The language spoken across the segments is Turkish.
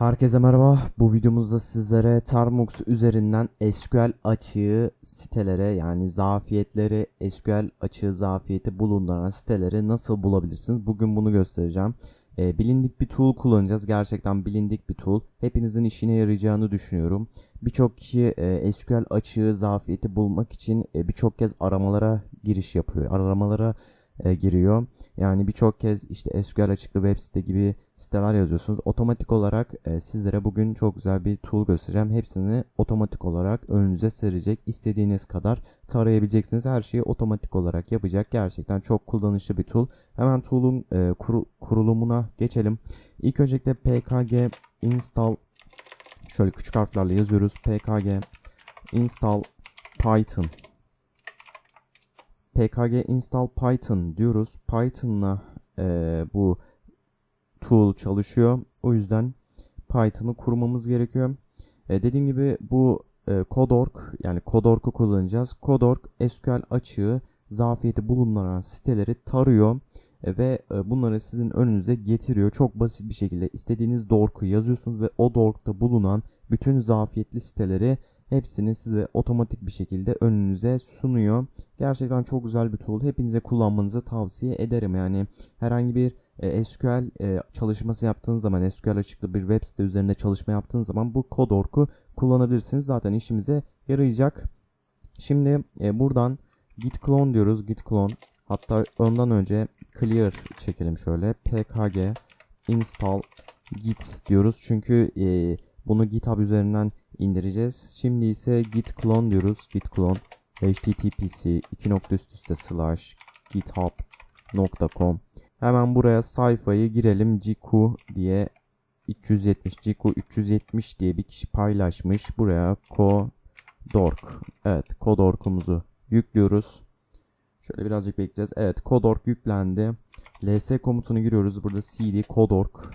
Herkese merhaba. Bu videomuzda sizlere Termux üzerinden SQL açığı sitelere yani zafiyetleri SQL açığı zafiyeti bulunduran siteleri nasıl bulabilirsiniz? Bugün bunu göstereceğim. Ee, bilindik bir tool kullanacağız. Gerçekten bilindik bir tool. Hepinizin işine yarayacağını düşünüyorum. Birçok kişi e, SQL açığı zafiyeti bulmak için e, birçok kez aramalara giriş yapıyor. Aramalara e, giriyor. Yani birçok kez işte SQL açıklı web site gibi siteler yazıyorsunuz. Otomatik olarak e, sizlere bugün çok güzel bir tool göstereceğim. Hepsini otomatik olarak önünüze serecek. İstediğiniz kadar tarayabileceksiniz. Her şeyi otomatik olarak yapacak. Gerçekten çok kullanışlı bir tool. Hemen tool'un e, kuru- kurulumuna geçelim. İlk öncelikle pkg install şöyle küçük harflerle yazıyoruz. pkg install python pkg install python diyoruz. Python'la e, bu tool çalışıyor. O yüzden Python'ı kurmamız gerekiyor. E, dediğim gibi bu e, Codorg yani Codorg'u kullanacağız. Codorg SQL açığı zafiyeti bulunan siteleri tarıyor e, ve e, bunları sizin önünüze getiriyor. Çok basit bir şekilde istediğiniz dork'u yazıyorsunuz ve o dork'ta bulunan bütün zafiyetli siteleri hepsini size otomatik bir şekilde önünüze sunuyor. Gerçekten çok güzel bir tool. Hepinize kullanmanızı tavsiye ederim. Yani herhangi bir e, SQL e, çalışması yaptığınız zaman SQL açıklı bir web site üzerinde çalışma yaptığınız zaman bu Codork'u kullanabilirsiniz. Zaten işimize yarayacak. Şimdi e, buradan git clone diyoruz. Git clone. Hatta ondan önce clear çekelim şöyle. pkg install git diyoruz. Çünkü bunu GitHub üzerinden indireceğiz. Şimdi ise git clone diyoruz. Git clone httpc 2 nokta üst üste slash github.com Hemen buraya sayfayı girelim. GQ diye 370 GQ 370 diye bir kişi paylaşmış. Buraya Codork. Evet Codork'umuzu yüklüyoruz. Şöyle birazcık bekleyeceğiz. Evet Codork yüklendi. ls komutunu giriyoruz. Burada cd Codork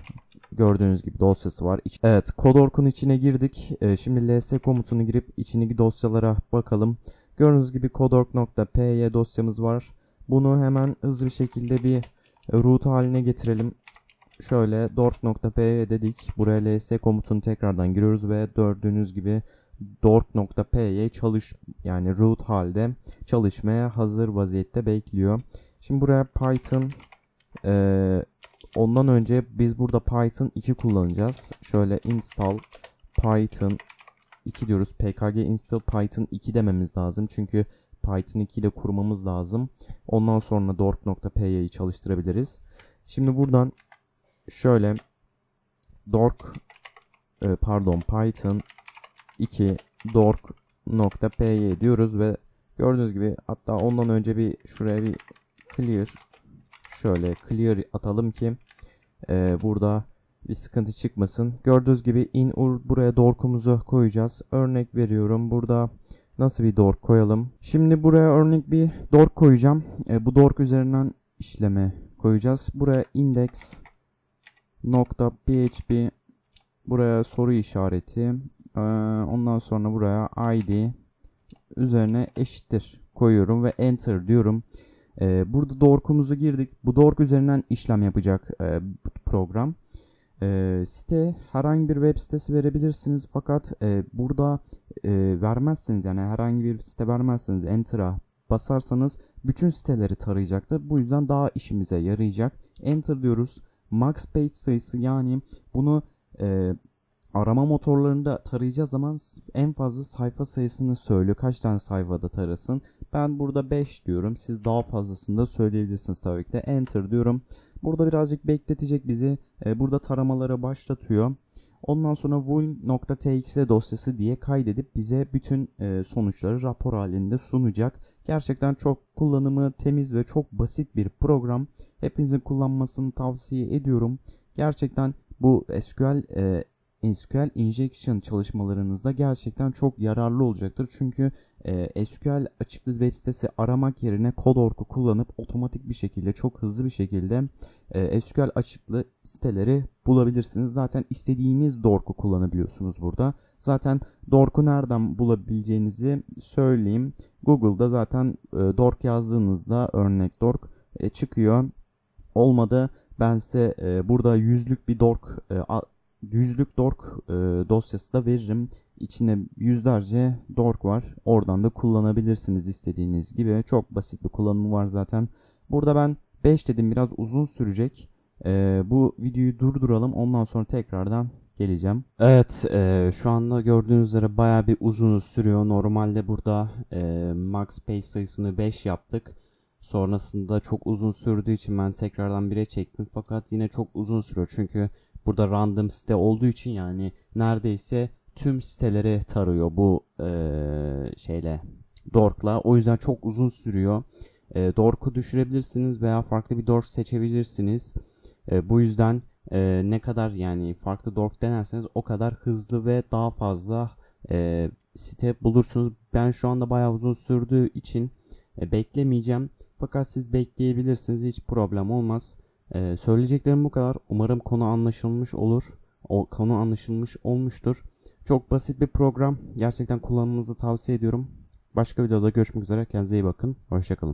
gördüğünüz gibi dosyası var. İç- Evet Codork'un içine girdik. Ee, şimdi ls komutunu girip içindeki dosyalara bakalım. Gördüğünüz gibi codork.py dosyamız var. Bunu hemen hızlı bir şekilde bir root haline getirelim. Şöyle dork.py dedik. Buraya ls komutunu tekrardan giriyoruz ve gördüğünüz gibi dork.py çalış yani root halde çalışmaya hazır vaziyette bekliyor. Şimdi buraya python eee, ondan önce biz burada python 2 kullanacağız. Şöyle install python 2 diyoruz. pkg install python 2 dememiz lazım. Çünkü Python 2 ile kurmamız lazım. Ondan sonra dork.py'yi çalıştırabiliriz. Şimdi buradan şöyle dork e, pardon python 2 dork.py diyoruz ve gördüğünüz gibi hatta ondan önce bir şuraya bir clear şöyle clear atalım ki e, burada bir sıkıntı çıkmasın. Gördüğünüz gibi in ur buraya dork'umuzu koyacağız. Örnek veriyorum. Burada nasıl bir dork koyalım? Şimdi buraya örnek bir dork koyacağım. E, bu dork üzerinden işleme koyacağız. Buraya index nokta php buraya soru işareti e, ondan sonra buraya id üzerine eşittir koyuyorum ve enter diyorum. E, burada dork'umuzu girdik. Bu dork üzerinden işlem yapacak e, program. E, site herhangi bir web sitesi verebilirsiniz fakat e, burada e, vermezseniz yani herhangi bir site vermezseniz enter'a basarsanız bütün siteleri tarayacaktır. Bu yüzden daha işimize yarayacak. Enter diyoruz. Max page sayısı yani bunu e, arama motorlarında tarayacağı zaman en fazla sayfa sayısını söylüyor. Kaç tane sayfada tarasın. Ben burada 5 diyorum. Siz daha fazlasını da söyleyebilirsiniz tabii ki de. Enter diyorum. Burada birazcık bekletecek bizi. E, burada taramaları başlatıyor. Ondan sonra vuln.txt dosyası diye kaydedip bize bütün e, sonuçları rapor halinde sunacak. Gerçekten çok kullanımı temiz ve çok basit bir program. Hepinizin kullanmasını tavsiye ediyorum. Gerçekten bu SQL e, SQL injection çalışmalarınızda gerçekten çok yararlı olacaktır. Çünkü e, SQL açıklı web sitesi aramak yerine Codork'u kullanıp otomatik bir şekilde çok hızlı bir şekilde e, SQL açıklı siteleri bulabilirsiniz. Zaten istediğiniz Dork'u kullanabiliyorsunuz burada. Zaten Dork'u nereden bulabileceğinizi söyleyeyim. Google'da zaten e, Dork yazdığınızda örnek Dork e, çıkıyor. Olmadı ben size e, burada yüzlük bir Dork e, yüzlük dork e, dosyası da veririm. İçinde yüzlerce dork var. Oradan da kullanabilirsiniz istediğiniz gibi. Çok basit bir kullanımı var zaten. Burada ben 5 dedim biraz uzun sürecek. E, bu videoyu durduralım. Ondan sonra tekrardan geleceğim. Evet e, şu anda gördüğünüz üzere baya bir uzun sürüyor. Normalde burada e, max page sayısını 5 yaptık. Sonrasında çok uzun sürdüğü için ben tekrardan 1'e çektim. Fakat yine çok uzun sürüyor. Çünkü burada random site olduğu için yani neredeyse tüm siteleri tarıyor bu e, şeyle Dork'la. O yüzden çok uzun sürüyor. E, Dork'u düşürebilirsiniz veya farklı bir Dork seçebilirsiniz. E, bu yüzden e, ne kadar yani farklı Dork denerseniz o kadar hızlı ve daha fazla e, site bulursunuz. Ben şu anda bayağı uzun sürdüğü için e, beklemeyeceğim. Fakat siz bekleyebilirsiniz. Hiç problem olmaz. E, söyleyeceklerim bu kadar. Umarım konu anlaşılmış olur. O konu anlaşılmış olmuştur. Çok basit bir program. Gerçekten kullanmanızı tavsiye ediyorum. Başka videoda görüşmek üzere. Kendinize iyi bakın. Hoşçakalın.